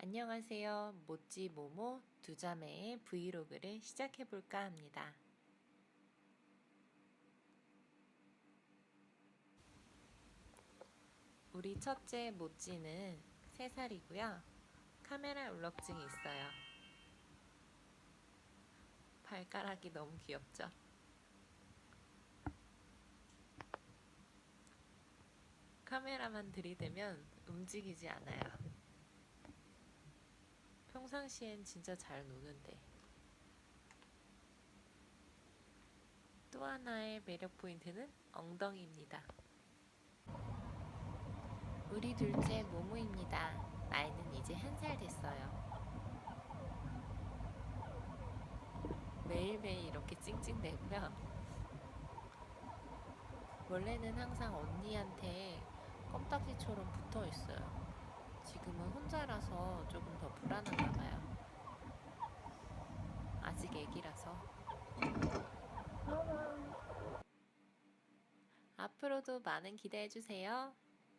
안녕하세요. 모찌 모모 두 자매의 브이로그를 시작해 볼까 합니다. 우리 첫째 모찌는 3살이고요. 카메라 울렁증이 있어요. 발가락이 너무 귀엽죠? 카메라만 들이대면 움직이지 않아요. 평상시엔 진짜 잘 노는데. 또 하나의 매력 포인트는 엉덩이입니다. 우리 둘째 모모입니다. 나이는 이제 한 살 됐어요. 매일매일 이렇게 찡찡대면 원래는 항상 언니한테 껌딱지처럼 붙어 있어요. 지금은 혼자라서 조금 더 불안한가 봐요. 아직 애기라서. 앞으로도 많은 기대해 주세요.